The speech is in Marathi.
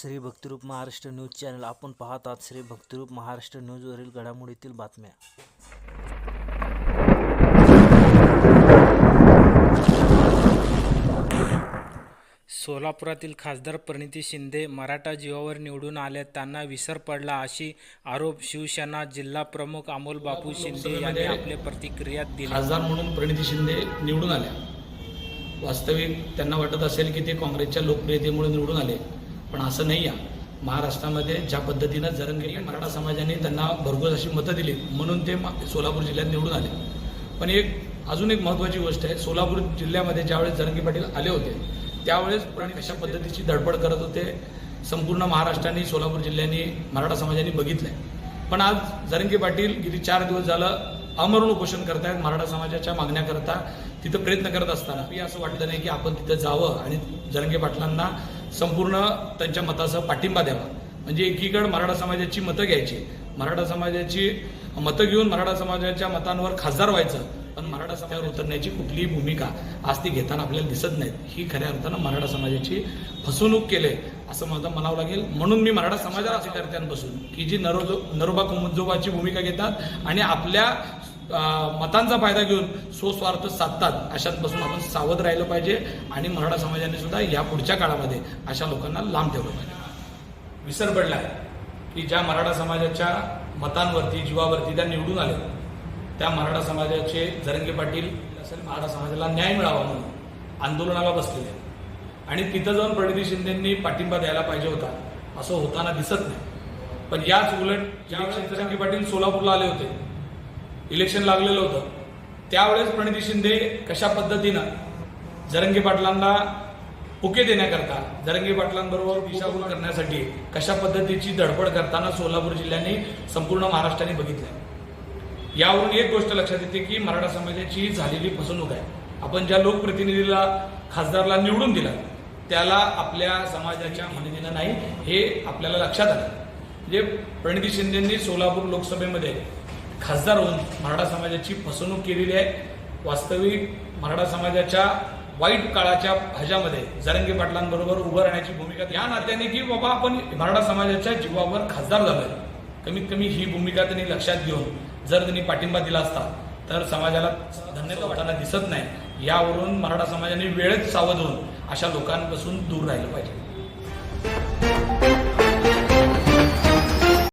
Shri Bhaktirup Maharashtra news channel. आपण पाहत आहात श्री भक्तिरूप महाराष्ट्र न्यूजवरील घडामोडीतील बातम्या. सोलापुरातील खासदार प्रणिती शिंदे मराठा जीवावर निवडून आल्या त्यांना विसर पडला अशी आरोप शिवसेना जिल्हा प्रमुख अमोल बापू शिंदे यांनी आपल्या प्रतिक्रियात दिली. खासदार म्हणून प्रणिती शिंदे निवडून आल्या. वास्तविक त्यांना वाटत असेल की ते काँग्रेसच्या लोकप्रियतेमुळे निवडून आले. पण असं नाही आहे. महाराष्ट्रामध्ये ज्या पद्धतीनं जरंगी मराठा समाजाने त्यांना भरघोस अशी मतं दिली म्हणून ते सोलापूर जिल्ह्यात निवडून आले. पण एक अजून एक महत्त्वाची गोष्ट आहे सोलापूर जिल्ह्यामध्ये ज्यावेळेस जरंगी पाटील आले होते त्यावेळेस प्रणित कशा पद्धतीची धडपड करत होते संपूर्ण महाराष्ट्राने सोलापूर जिल्ह्याने मराठा समाजाने बघितलंय. पण आज जरंगे पाटील गेली चार दिवस झालं अमरण उपोषण करतायत मराठा समाजाच्या मागण्याकरता तिथं प्रयत्न करत असताना. मी असं वाटलं नाही की आपण तिथं जावं आणि जरंगे पाटलांना संपूर्ण त्यांच्या मताचा पाठिंबा द्यावा. म्हणजे एकीकडे मराठा समाजाची मतं घ्यायची मराठा समाजाची मतं घेऊन मराठा समाजाच्या मतांवर खासदार व्हायचं पण मराठा समाजावर उतरण्याची कुठलीही भूमिका आज ती घेताना आपल्याला दिसत नाहीत. ही खऱ्या अर्थानं मराठा समाजाची फसवणूक केले असं माझं म्हणावं लागेल. म्हणून मी मराठा समाजाला असे करत्यांपासून की जी नरो नरोबा कुमुजोबाची भूमिका घेतात आणि आपल्या मतांचा फायदा घेऊन स्वस्वार्थ साधतात अशांपासून आपण सावध राहिलं पाहिजे. आणि मराठा समाजाने सुद्धा या पुढच्या काळामध्ये अशा लोकांना लांब ठेवलं पाहिजे. विसर पडला की ज्या मराठा समाजाच्या मतांवरती जीवावरती त्या निवडून आले त्या मराठा समाजाचे जरंगे पाटील असेल मराठा समाजाला न्याय मिळावा म्हणून आंदोलनाला बसलेले. आणि तिथं जाऊन प्रणिती शिंदेंनी पाठिंबा द्यायला पाहिजे होता असं होताना दिसत नाही. पण याच उलट ज्या जरंगे पाटील सोलापूरला आले होते इलेक्शन लागलेलं होतं. त्यावेळेस प्रणिती शिंदे कशा पद्धतीनं जरंगी पाटलांना पुके देण्याकरता जरंगी पाटलांबरोबर दिशाभूल करण्यासाठी कशा पद्धतीची धडपड करताना सोलापूर जिल्ह्याने संपूर्ण महाराष्ट्राने बघितलं यावरून एक गोष्ट लक्षात येते की मराठा समाजाची झालेली फसवणूक आहे. आपण ज्या लोकप्रतिनिधीला खासदारला निवडून दिला त्याला आपल्या समाजाच्या मदतीनं नाही हे आपल्याला लक्षात आलं. म्हणजे प्रणिती शिंदेंनी सोलापूर लोकसभेमध्ये खासदार होऊन मराठा समाजाची फसवणूक केलेली आहे. वास्तविक मराठा समाजाच्या वाईट काळाच्या भाज्यामध्ये जरंगे पाटलांबरोबर उभं राहण्याची भूमिका या नात्याने की बाबा आपण मराठा समाजाच्या जीवावर खासदार झालोय. कमीत कमी ही भूमिका त्यांनी लक्षात घेऊन जर त्यांनी पाठिंबा दिला असता तर समाजाला धन्यता वाटायला दिसत नाही. यावरून मराठा समाजाने वेळेत सावध होऊन अशा लोकांपासून दूर राहिलं पाहिजे.